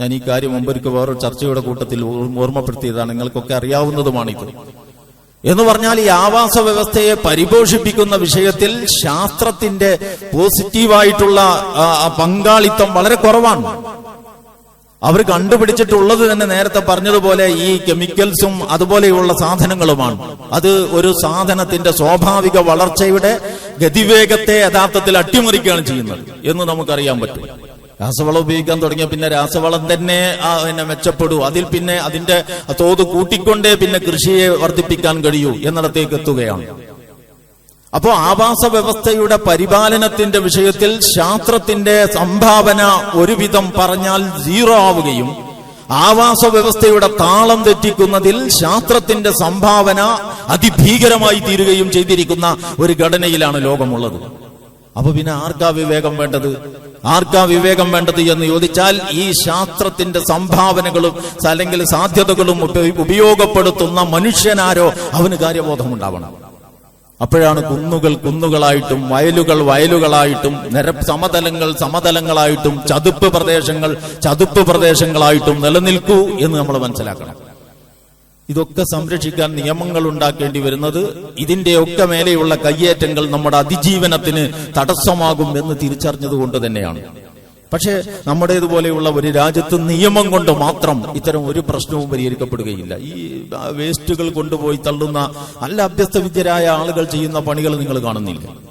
ഞാൻ ഈ കാര്യം മുമ്പൊരിക്കൽ വേറൊരു ചർച്ചയുടെ കൂട്ടത്തിൽ ഓർ- ഓർമ്മപ്പെടുത്തിയതാണ്. നിങ്ങൾക്കൊക്കെ അറിയാവുന്നതുമാണിത്. എന്ന് പറഞ്ഞാൽ ഈ ആവാസ വ്യവസ്ഥയെ പരിപോഷിപ്പിക്കുന്ന വിഷയത്തിൽ ശാസ്ത്രത്തിന്റെ പോസിറ്റീവായിട്ടുള്ള പങ്കാളിത്തം വളരെ കുറവാണ്. അവർ കണ്ടുപിടിച്ചിട്ടുള്ളത് തന്നെ നേരത്തെ പറഞ്ഞതുപോലെ ഈ കെമിക്കൽസും അതുപോലെയുള്ള സാധനങ്ങളുമാണ്. അത് ഒരു സാധനത്തിന്റെ സ്വാഭാവിക വളർച്ചയുടെ ഗതിവേഗത്തെ യഥാർത്ഥത്തിൽ അട്ടിമറിക്കുകയാണ് ചെയ്യുന്നത് എന്ന് നമുക്കറിയാൻ പറ്റും. രാസവളം ഉപയോഗിക്കാൻ തുടങ്ങിയ പിന്നെ രാസവളം തന്നെ പിന്നെ മെച്ചപ്പെടൂ. അതിൽ പിന്നെ അതിന്റെ തോത് കൂട്ടിക്കൊണ്ടേ പിന്നെ കൃഷിയെ വർദ്ധിപ്പിക്കാൻ കഴിയൂ എന്നിടത്തേക്ക് എത്തുകയാണ്. അപ്പോ ആവാസ വ്യവസ്ഥയുടെ പരിപാലനത്തിന്റെ വിഷയത്തിൽ ശാസ്ത്രത്തിന്റെ സംഭാവന ഒരുവിധം പറഞ്ഞാൽ സീറോ ആവുകയും ആവാസ വ്യവസ്ഥയുടെ താളം തെറ്റിക്കുന്നതിൽ ശാസ്ത്രത്തിന്റെ സംഭാവന അതിഭീകരമായി തീരുകയും ചെയ്തിരിക്കുന്ന ഒരു ഘടനയിലാണ് ലോകമുള്ളത്. അപ്പൊ പിന്നെ ആർക്കാ വിവേകം വേണ്ടത്? ആർക്കാ വിവേകം വേണ്ടത് എന്ന് ചോദിച്ചാൽ ഈ ശാസ്ത്രത്തിന്റെ സംഭാവനകളും അല്ലെങ്കിൽ സാധ്യതകളും ഉപയോഗപ്പെടുത്തുന്ന മനുഷ്യനാരോ അവന് കാര്യബോധം ഉണ്ടാവണം അപ്പോഴാണ് കുന്നുകൾ കുന്നുകളായിട്ടും വയലുകൾ വയലുകളായിട്ടും നിര സമതലങ്ങൾ സമതലങ്ങളായിട്ടും ചതുപ്പ് പ്രദേശങ്ങൾ ചതുപ്പ് പ്രദേശങ്ങളായിട്ടും നിലനിൽക്കൂ എന്ന് നമ്മൾ മനസ്സിലാക്കണം. ഇതൊക്കെ സംരക്ഷിക്കാൻ നിയമങ്ങൾ ഉണ്ടാക്കേണ്ടി വരുന്നത് ഇതിന്റെയൊക്കെ മേലെയുള്ള കയ്യേറ്റങ്ങൾ നമ്മുടെ അതിജീവനത്തിന് തടസ്സമാകും എന്ന് തിരിച്ചറിഞ്ഞത് കൊണ്ട് തന്നെയാണ്. പക്ഷേ നമ്മുടേതുപോലെയുള്ള ഒരു രാജ്യത്ത് നിയമം കൊണ്ട് മാത്രം ഇത്തരം ഒരു പ്രശ്നവും പരിഹരിക്കപ്പെടുകയില്ല. ഈ വേസ്റ്റുകൾ കൊണ്ടുപോയി തള്ളുന്ന നല്ല അഭ്യസ്തവിദ്യരായ ആളുകൾ ചെയ്യുന്ന പണികൾ നിങ്ങൾ കാണുന്നില്ല.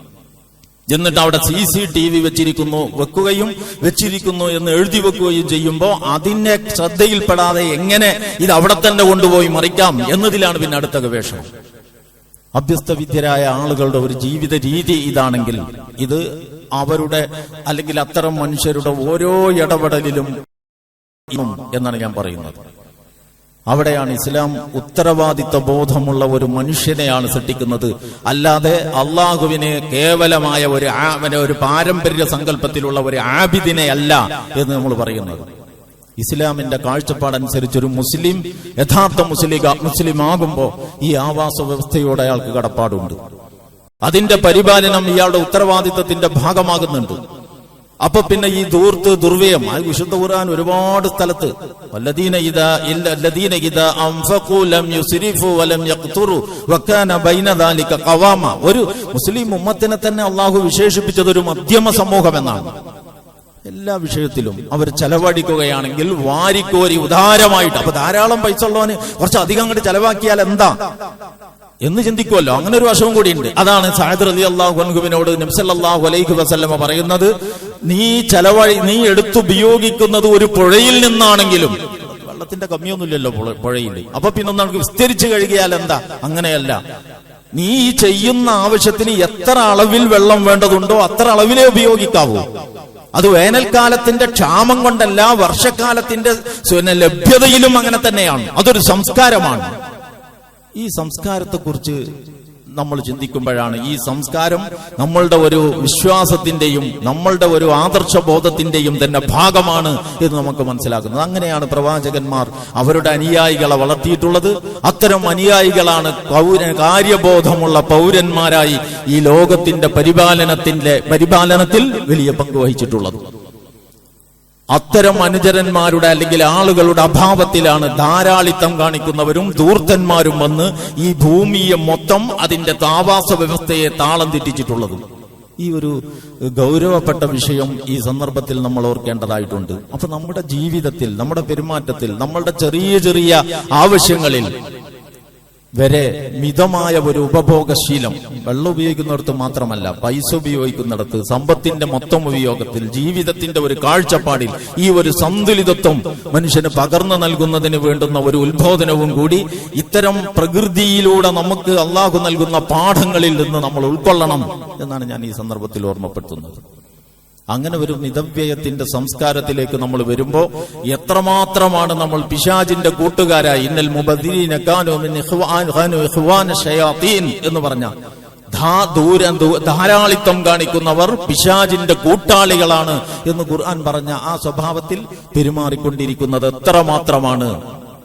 എന്നിട്ട് അവിടെ സി സി ടി വി വെച്ചിരിക്കുന്നു വെക്കുകയും വെച്ചിരിക്കുന്നു എന്ന് എഴുതി വെക്കുകയും ചെയ്യുമ്പോൾ അതിനെ ശ്രദ്ധയിൽപ്പെടാതെ എങ്ങനെ ഇത് അവിടെ തന്നെ കൊണ്ടുപോയി മറിക്കാം എന്നതിലാണ് പിന്നെ അടുത്ത ഗവേഷണം. അഭ്യസ്തവിദ്യരായ ആളുകളുടെ ഒരു ജീവിത രീതി ഇതാണെങ്കിൽ ഇത് അവരുടെ അല്ലെങ്കിൽ അത്തരം മനുഷ്യരുടെ ഓരോ ഇടപെടലിലും എന്നാണ് ഞാൻ പറയുന്നത്. അവിടെയാണ് ഇസ്ലാം ഉത്തരവാദിത്വ ബോധമുള്ള ഒരു മനുഷ്യനെയാണ് സൃഷ്ടിക്കുന്നത്. അല്ലാതെ അള്ളാഹുവിന് കേവലമായ ഒരു ഒരു പാരമ്പര്യ സങ്കല്പത്തിലുള്ള ഒരു ആബിദിനെ അല്ല എന്ന് നമ്മൾ പറയുന്നത്. ഇസ്ലാമിന്റെ കാഴ്ചപ്പാടനുസരിച്ച് ഒരു മുസ്ലിം യഥാർത്ഥ മുസ്ലിം മുസ്ലിം ആകുമ്പോൾ ഈ ആവാസ വ്യവസ്ഥയോടെ അയാൾക്ക് കടപ്പാടുണ്ട്. അതിന്റെ പരിപാലനം ഇയാളുടെ ഉത്തരവാദിത്തത്തിന്റെ ഭാഗമാകുന്നുണ്ട്. അപ്പൊ പിന്നെ ഈ ദൂർത്ത് ദുർവ്യയം ആ വിശുദ്ധ ഖുർആൻ ഒരുപാട് സ്ഥലത്ത് വല്ലദീന ഇദാ ഇദാ ലം യുസ്രിഫു വലം യഖ്തുറു വകാന ബൈന ദാലിക ഖവാമ. ഒരു മുസ്ലിം ഉമ്മത്തിനെ തന്നെ അള്ളാഹു വിശേഷിപ്പിച്ചത് ഒരു മധ്യമ സമൂഹം എന്നാണ് എല്ലാ വിഷയത്തിലും അവർ ചെലവഴിക്കുകയാണെങ്കിൽ വാരിക്കോരി ഉദാരമായിട്ട് അപ്പൊ ധാരാളം പൈസ ഉള്ളവന് കുറച്ച് അധികം അങ്ങോട്ട് ചെലവാക്കിയാൽ എന്താ? എന്ന് ചിന്തിക്കുമല്ലോ അങ്ങനെ ഒരു വശവും കൂടിയുണ്ട്. അതാണ് സാഹിദ് അലി അള്ളാഹു അൻഹുവിനോട് നബ്സല്ലാഹു അലൈഹി വസല്ലമ പറയുന്നത് നീ ചെലവഴി നീ എടുത്തുപയോഗിക്കുന്നത് ഒരു പുഴയിൽ നിന്നാണെങ്കിലും വെള്ളത്തിന്റെ കമ്മിയൊന്നുമില്ലല്ലോ പുഴ- പുഴയിൽ അപ്പൊ പിന്നെ നമുക്ക് വിസ്തരിച്ചു കഴുകിയാൽ എന്താ? അങ്ങനെയല്ല. നീ ചെയ്യുന്ന ആവശ്യത്തിന് എത്ര അളവിൽ വെള്ളം വേണ്ടതുണ്ടോ അത്ര അളവിലേ ഉപയോഗിക്കാവൂ. അത് വേനൽക്കാലത്തിന്റെ ക്ഷാമം കൊണ്ടല്ല വർഷക്കാലത്തിന്റെ ലഭ്യതയിലും അങ്ങനെ തന്നെയാണ്. അതൊരു സംസ്കാരമാണ്. ഈ സംസ്കാരത്തെക്കുറിച്ച് നമ്മൾ ചിന്തിക്കുമ്പോഴാണ് ഈ സംസ്കാരം നമ്മളുടെ ഒരു വിശ്വാസത്തിന്റെയും നമ്മളുടെ ഒരു ആദർശ ബോധത്തിന്റെയും തന്നെ ഭാഗമാണ് എന്ന് നമുക്ക് മനസ്സിലാക്കുന്നത് അങ്ങനെയാണ് പ്രവാചകന്മാർ അവരുടെ അനുയായികളെ വളർത്തിയിട്ടുള്ളത്. അത്തരം അനുയായികളാണ് പൗര കാര്യബോധമുള്ള പൗരന്മാരായി ഈ ലോകത്തിന്റെ പരിപാലനത്തിന്റെ പരിപാലനത്തിൽ വലിയ പങ്ക് വഹിച്ചിട്ടുള്ളത്. അത്തരം അനുചരന്മാരുടെ അല്ലെങ്കിൽ ആളുകളുടെ അഭാവത്തിലാണ് ധാരാളിത്തം കാണിക്കുന്നവരും ധൂർത്തന്മാരും വന്ന് ഈ ഭൂമിയെ മൊത്തം അതിന്റെ താവാസ വ്യവസ്ഥയെ താളം തെറ്റിച്ചിട്ടുള്ളതും. ഈ ഒരു ഗൗരവപ്പെട്ട വിഷയം ഈ സന്ദർഭത്തിൽ നമ്മൾ ഓർക്കേണ്ടതായിട്ടുണ്ട്. അപ്പൊ നമ്മുടെ ജീവിതത്തിൽ നമ്മുടെ പെരുമാറ്റത്തിൽ നമ്മളുടെ ചെറിയ ചെറിയ ആവശ്യങ്ങളിൽ വരെ മിതമായ ഒരു ഉപഭോഗശീലം. വെള്ളം ഉപയോഗിക്കുന്നിടത്ത് മാത്രമല്ല പൈസ ഉപയോഗിക്കുന്നിടത്ത് സമ്പത്തിന്റെ മൊത്തം ഉപയോഗത്തിൽ ജീവിതത്തിന്റെ ഒരു കാഴ്ചപ്പാടിൽ ഈ ഒരു സന്തുലിതത്വം മനുഷ്യന് പകർന്നു നൽകുന്നതിന് വേണ്ടുന്ന ഒരു ഉത്ബോധനവും കൂടി ഇത്തരം പ്രകൃതിയിലൂടെ നമുക്ക് അള്ളാഹു നൽകുന്ന പാഠങ്ങളിൽ നിന്ന് നമ്മൾ ഉൾക്കൊള്ളണം എന്നാണ് ഞാൻ ഈ സന്ദർഭത്തിൽ ഓർമ്മപ്പെടുത്തുന്നത്. അങ്ങനെ ഒരു മിതവ്യയത്തിന്റെ സംസ്കാരത്തിലേക്ക് നമ്മൾ വരുമ്പോ എത്രമാത്രമാണ് നമ്മൾ പിശാജിന്റെ കൂട്ടുകാരായി. ഇന്നൽ എന്ന് പറഞ്ഞ ധാരാളിത്തം കാണിക്കുന്നവർ പിശാജിന്റെ കൂട്ടാളികളാണ് എന്ന് ഖുർആൻ പറഞ്ഞ ആ സ്വഭാവത്തിൽ പെരുമാറിക്കൊണ്ടിരിക്കുന്നത് എത്രമാത്രമാണ്?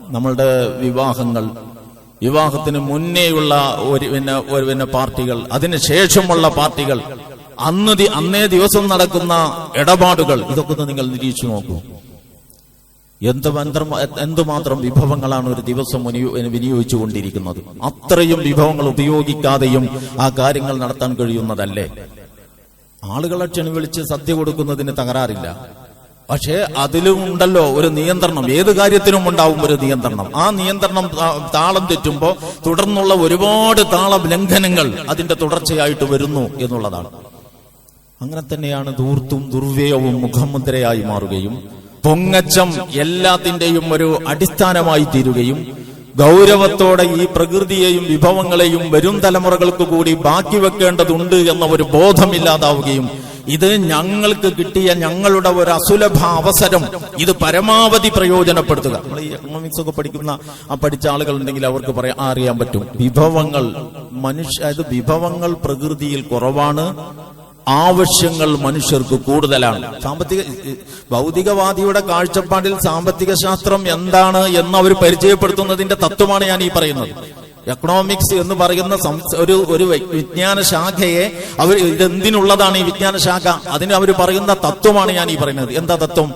നമ്മളുടെ വിവാഹങ്ങൾ. വിവാഹത്തിന് മുന്നേയുള്ള ഒരു പിന്നെ ഒരു പിന്നെ പാർട്ടികൾ. അതിനുശേഷമുള്ള പാർട്ടികൾ. അന്ന് അന്നേ ദിവസം നടക്കുന്ന ഇടപാടുകൾ ഇതൊക്കെ ഒന്ന് നിങ്ങൾ നിരീക്ഷിച്ചു നോക്കൂ. എന്ത് മന്ത്രം എന്തുമാത്രം വിഭവങ്ങളാണ് ഒരു ദിവസം വിനിയോ- വിനിയോഗിച്ചു കൊണ്ടിരിക്കുന്നത് അത്രയും വിഭവങ്ങൾ ഉപയോഗിക്കാതെയും ആ കാര്യങ്ങൾ നടത്താൻ കഴിയുന്നതല്ലേ? ആളുകളെ ക്ഷണി വിളിച്ച് സദ്യ കൊടുക്കുന്നതിന് തകരാറില്ല. പക്ഷേ അതിലും ഉണ്ടല്ലോ ഒരു നിയന്ത്രണം. ഏത് കാര്യത്തിനും ഉണ്ടാവും ഒരു നിയന്ത്രണം. ആ നിയന്ത്രണം താളം തെറ്റുമ്പോൾ തുടർന്നുള്ള ഒരുപാട് താളം ലംഘനങ്ങൾ അതിന്റെ തുടർച്ചയായിട്ട് വരുന്നു എന്നുള്ളതാണ്. അങ്ങനെ തന്നെയാണ് ധൂർത്തും ദുർവ്യയവും മുഖമുദ്രയായി മാറുകയും പൊങ്ങച്ചം എല്ലാത്തിന്റെയും ഒരു അടിസ്ഥാനമായി തീരുകയും ഗൗരവത്തോടെ ഈ പ്രകൃതിയെയും വിഭവങ്ങളെയും വരും തലമുറകൾക്ക് കൂടി ബാക്കി വെക്കേണ്ടതുണ്ട് എന്ന ഒരു ബോധമില്ലാതാവുകയും ഇത് ഞങ്ങൾക്ക് കിട്ടിയ ഞങ്ങളുടെ ഒരു അസുലഭ അവസരം. ഇത് പരമാവധി പ്രയോജനപ്പെടുത്തുക. നമ്മൾ ഈ എക്കണോമിക്സ് ഒക്കെ പഠിക്കുന്ന ആ പഠിച്ച ആളുകൾ ഉണ്ടെങ്കിൽ അവർക്ക് പറയാം അറിയാൻ പറ്റും. വിഭവങ്ങൾ മനുഷ്യ അതായത് വിഭവങ്ങൾ പ്രകൃതിയിൽ കുറവാണ് ആവശ്യങ്ങൾ മനുഷ്യർക്ക് കൂടുതലാണ്. സാമ്പത്തിക ഭൗതികവാദിയുടെ കാഴ്ചപ്പാടിൽ സാമ്പത്തിക ശാസ്ത്രം എന്താണ് എന്ന് അവർ പരിചയപ്പെടുത്തുന്നതിന്റെ തത്വമാണ് ഞാൻ ഈ പറയുന്നത്. എക്കണോമിക്സ് എന്ന് പറയുന്ന ഒരു ഒരു വിജ്ഞാന ശാഖയെ അവർ ഇതെന്തിനുള്ളതാണ് ഈ വിജ്ഞാന ശാഖ? അതിന് അവർ പറയുന്ന തത്വമാണ് ഞാൻ ഈ പറയുന്നത്. എന്താ തത്വം?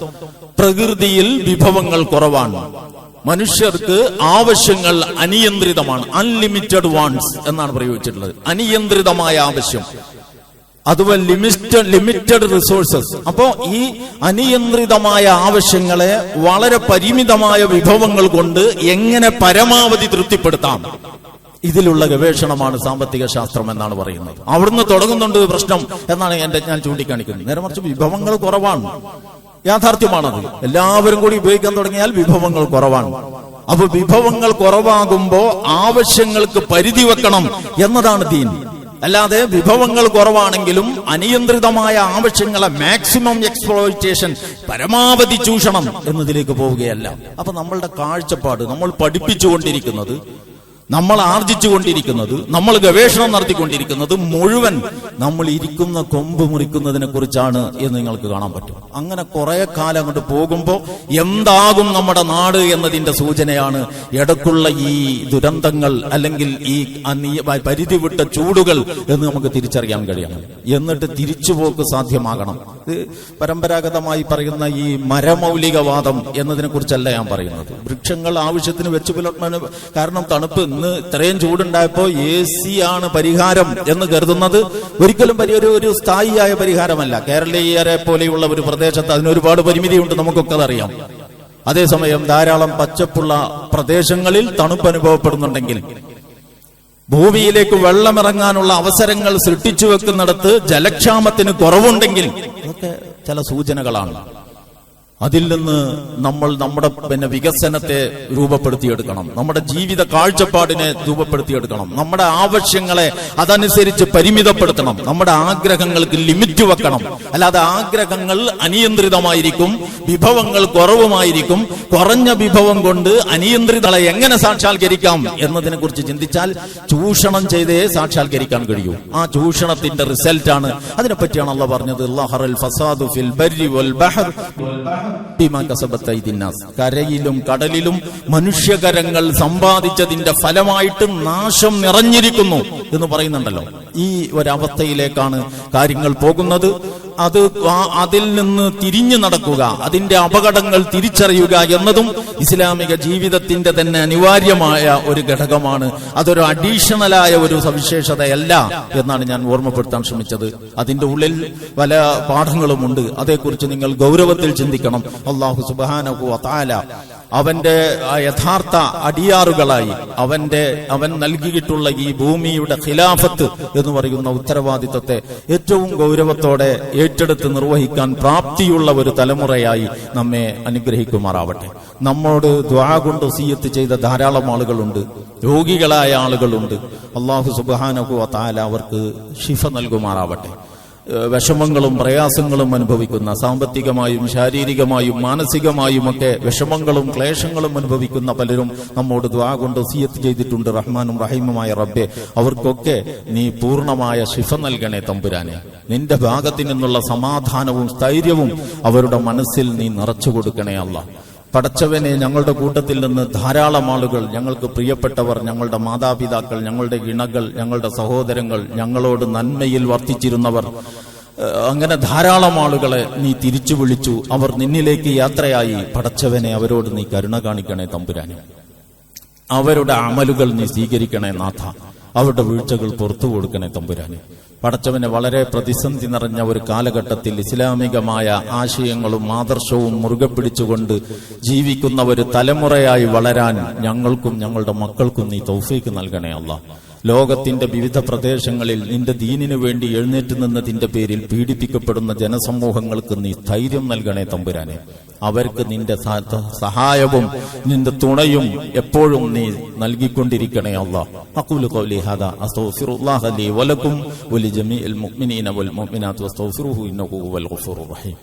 പ്രകൃതിയിൽ വിഭവങ്ങൾ കുറവാണ്. മനുഷ്യർക്ക് ആവശ്യങ്ങൾ അനിയന്ത്രിതമാണ്. അൺലിമിറ്റഡ് വാൺസ് എന്നാണ് പ്രയോഗിച്ചിട്ടുള്ളത്. അനിയന്ത്രിതമായ ആവശ്യം. അതുപോലെ ലിമിറ്റഡ് ലിമിറ്റഡ് റിസോഴ്സസ് അപ്പോ ഈ അനിയന്ത്രിതമായ ആവശ്യങ്ങളെ വളരെ പരിമിതമായ വിഭവങ്ങൾ കൊണ്ട് എങ്ങനെ പരമാവധി തൃപ്തിപ്പെടുത്താം? ഇതിലുള്ള ഗവേഷണമാണ് സാമ്പത്തിക ശാസ്ത്രം എന്നാണ് പറയുന്നത്. അവിടുന്ന് തുടങ്ങുന്നുണ്ട് പ്രശ്നം എന്നാണ് എന്റെ ഞാൻ ചൂണ്ടിക്കാണിക്കുന്നത്. നേരെ മറിച്ച് വിഭവങ്ങൾ കുറവാണ്. യാഥാർത്ഥ്യമാണത്. എല്ലാവരും കൂടി ഉപയോഗിക്കാൻ തുടങ്ങിയാൽ വിഭവങ്ങൾ കുറവാണ്. അപ്പൊ വിഭവങ്ങൾ കുറവാകുമ്പോ ആവശ്യങ്ങൾക്ക് പരിധി വെക്കണം എന്നതാണ് ദീൻ. അല്ലാതെ വിഭവങ്ങൾ കുറവാണെങ്കിലും അനിയന്ത്രിതമായ ആവശ്യങ്ങളെ മാക്സിമം എക്സ്പ്ലോയിറ്റേഷൻ പരമാവധി ചൂഷണം എന്നതിലേക്ക് പോവുകയല്ല. അപ്പൊ നമ്മളുടെ കാഴ്ചപ്പാട് നമ്മൾ പഠിപ്പിച്ചുകൊണ്ടിരിക്കുന്നത് നമ്മൾ ആർജിച്ചുകൊണ്ടിരിക്കുന്നത് നമ്മൾ ഗവേഷണം നടത്തിക്കൊണ്ടിരിക്കുന്നത് മുഴുവൻ നമ്മൾ ഇരിക്കുന്ന കൊമ്പ് മുറിക്കുന്നതിനെ കുറിച്ചാണ് എന്ന് നിങ്ങൾക്ക് കാണാൻ പറ്റും. അങ്ങനെ കുറെ കാലം അങ്ങോട്ട് പോകുമ്പോൾ എന്താകും നമ്മുടെ നാട് എന്നതിന്റെ സൂചനയാണ് ഇടക്കുള്ള ഈ ദുരന്തങ്ങൾ അല്ലെങ്കിൽ ഈ പരിധി വിട്ട ചൂടുകൾ എന്ന് നമുക്ക് തിരിച്ചറിയാൻ കഴിയണം. എന്നിട്ട് തിരിച്ചുപോക്ക് സാധ്യമാകണം. ഇത് പരമ്പരാഗതമായി പറയുന്ന ഈ മരമൗലികവാദം എന്നതിനെ കുറിച്ചല്ല ഞാൻ പറയുന്നത്. വൃക്ഷങ്ങൾ ആവശ്യത്തിന് വെച്ചു കാരണം തണുപ്പ്. ഇന്ന് ഇത്രയും ചൂടുണ്ടായപ്പോ എ സി ആണ് പരിഹാരം എന്ന് കരുതുന്നത്. ഒരിക്കലും ഒരു ഒരു സ്ഥായിയായ പരിഹാരമല്ല. കേരളീയരെ പോലെയുള്ള ഒരു പ്രദേശത്ത് അതിനൊരുപാട് പരിമിതിയുണ്ട്. നമുക്കൊക്കെ അതറിയാം. അതേസമയം ധാരാളം പച്ചപ്പുള്ള പ്രദേശങ്ങളിൽ തണുപ്പ് അനുഭവപ്പെടുന്നുണ്ടെങ്കിൽ ഭൂമിയിലേക്ക് വെള്ളമിറങ്ങാനുള്ള അവസരങ്ങൾ സൃഷ്ടിച്ചു വെക്കുന്നിടത്ത് ജലക്ഷാമത്തിന് കുറവുണ്ടെങ്കിൽ ഇതൊക്കെ ചില സൂചനകളാണ്. അതിൽ നിന്ന് നമ്മൾ നമ്മുടെ പിന്നെ വികസനത്തെ രൂപപ്പെടുത്തിയെടുക്കണം. നമ്മുടെ ജീവിത കാഴ്ചപ്പാടിനെ രൂപപ്പെടുത്തിയെടുക്കണം. നമ്മുടെ ആവശ്യങ്ങളെ അതനുസരിച്ച് പരിമിതപ്പെടുത്തണം. നമ്മുടെ ആഗ്രഹങ്ങൾക്ക് ലിമിറ്റ് വെക്കണം. അല്ലാതെ ആഗ്രഹങ്ങൾ അനിയന്ത്രിതമായിരിക്കും വിഭവങ്ങൾ കുറവുമായിരിക്കും. കുറഞ്ഞ വിഭവം കൊണ്ട് അനിയന്ത്രിതളെ എങ്ങനെ സാക്ഷാത്കരിക്കാം എന്നതിനെ കുറിച്ച് ചിന്തിച്ചാൽ ചൂഷണം ചെയ്തേ സാക്ഷാത്കരിക്കാൻ കഴിയൂ. ആ ചൂഷണത്തിന്റെ റിസൾട്ടാണ്. അതിനെപ്പറ്റിയാണ് പറഞ്ഞത് ഫസാദു ഫിൽ ബഹർ. കരയിലും കടലിലും മനുഷ്യകരങ്ങൾ സമ്പാദിച്ചതിന്റെ ഫലമായിട്ട് നാശം നിറഞ്ഞിരിക്കുന്നു എന്ന് പറയുന്നുണ്ടല്ലോ. ഈ ഒരവസ്ഥയിലേക്കാണ് കാര്യങ്ങൾ പോകുന്നത്. അത് അതിൽ നിന്ന് തിരിഞ്ഞു നടക്കുക. അതിന്റെ അപകടങ്ങൾ തിരിച്ചറിയുക എന്നതും ഇസ്ലാമിക ജീവിതത്തിന്റെ തന്നെ അനിവാര്യമായ ഒരു ഘടകമാണ്. അതൊരു അഡീഷണലായ ഒരു സവിശേഷതയല്ല എന്നാണ് ഞാൻ ഓർമ്മപ്പെടുത്താൻ ശ്രമിച്ചത്. അതിന്റെ ഉള്ളിൽ പല പാഠങ്ങളുമുണ്ട്. അതേക്കുറിച്ച് നിങ്ങൾ ഗൗരവത്തിൽ ചിന്തിക്കണം. അള്ളാഹു സുബാനഹു അതാല അവന്റെ യഥാർത്ഥ അടിയാറുകളായി അവന്റെ അവൻ നൽകിയിട്ടുള്ള ഈ ഭൂമിയുടെ ഖിലാഫത്ത് എന്ന് പറയുന്ന ഉത്തരവാദിത്വത്തെ ഏറ്റവും ഗൗരവത്തോടെ ഏറ്റെടുത്ത് നിർവഹിക്കാൻ പ്രാപ്തിയുള്ള ഒരു തലമുറയായി നമ്മെ അനുഗ്രഹിക്കുമാറാവട്ടെ. നമ്മോട് ദ്വാ കൊണ്ട് സീയത്ത് ചെയ്ത ധാരാളം ആളുകളുണ്ട്. രോഗികളായ ആളുകളുണ്ട്. അള്ളാഹു സുബാനഹു താല അവർക്ക് ഷിഫ നൽകുമാറാവട്ടെ. വിഷമങ്ങളും പ്രയാസങ്ങളും അനുഭവിക്കുന്ന സാമ്പത്തികമായും ശാരീരികമായും മാനസികമായും ഒക്കെ വിഷമങ്ങളും ക്ലേശങ്ങളും അനുഭവിക്കുന്ന പലരും നമ്മോട് ദ്വാ കൊണ്ട് സിയത്ത് ചെയ്തിട്ടുണ്ട് റഹ്മാനും റഹീമുമായ റബ്ബെ. അവർക്കൊക്കെ നീ പൂർണമായ ശിഫ നൽകണേ തമ്പുരാനെ. നിന്റെ ഭാഗത്തു നിന്നുള്ള സമാധാനവും സ്ഥൈര്യവും അവരുടെ മനസ്സിൽ നീ നിറച്ചു കൊടുക്കണേ അല്ല പടച്ചവനെ ഞങ്ങളുടെ കൂട്ടത്തിൽ നിന്ന് ധാരാളം ആളുകൾ ഞങ്ങൾക്ക് പ്രിയപ്പെട്ടവർ ഞങ്ങളുടെ മാതാപിതാക്കൾ ഞങ്ങളുടെ ഇണകൾ ഞങ്ങളുടെ സഹോദരങ്ങൾ ഞങ്ങളോട് നന്മയിൽ വർത്തിച്ചിരുന്നവർ അങ്ങനെ ധാരാളം ആളുകളെ നീ തിരിച്ചു വിളിച്ചു. അവർ നിന്നിലേക്ക് യാത്രയായി. പടച്ചവനെ അവരോട് നീ കരുണ കാണിക്കണേ തമ്പുരാനെ. അവരുടെ അമലുകൾ നീ സ്വീകരിക്കണേ നാഥ. അവരുടെ വീഴ്ചകൾ പുറത്തു കൊടുക്കണേ തമ്പുരാനെ. പടച്ചവനെ വളരെ പ്രതിസന്ധി നിറഞ്ഞ ഒരു കാലഘട്ടത്തിൽ ഇസ്ലാമികമായ ആശയങ്ങളും ആദർശവും മുറുകെ പിടിച്ചുകൊണ്ട് ജീവിക്കുന്ന ഒരു തലമുറയായി വളരാൻ ഞങ്ങൾക്കും ഞങ്ങളുടെ മക്കൾക്കും നീ തൗഫീക്ക് നൽകണേ അല്ല ലോകത്തിന്റെ വിവിധ പ്രദേശങ്ങളിൽ നിന്റെ ദീനിനു വേണ്ടി എഴുന്നേറ്റ് നിന്നതിന്റെ പേരിൽ പീഡിപ്പിക്കപ്പെടുന്ന ജനസമൂഹങ്ങൾക്ക് നീ ധൈര്യം നൽകണേ തമ്പുരാനെ. അവർക്ക് നിന്റെ സഹായവും നിന്റെ തുണയും എപ്പോഴും നീ നൽകിക്കൊണ്ടിരിക്കണേ അള്ളാഹു അഖൂലു മുഅ്മിനീന വൽ ഇന്നഹു റഹീം.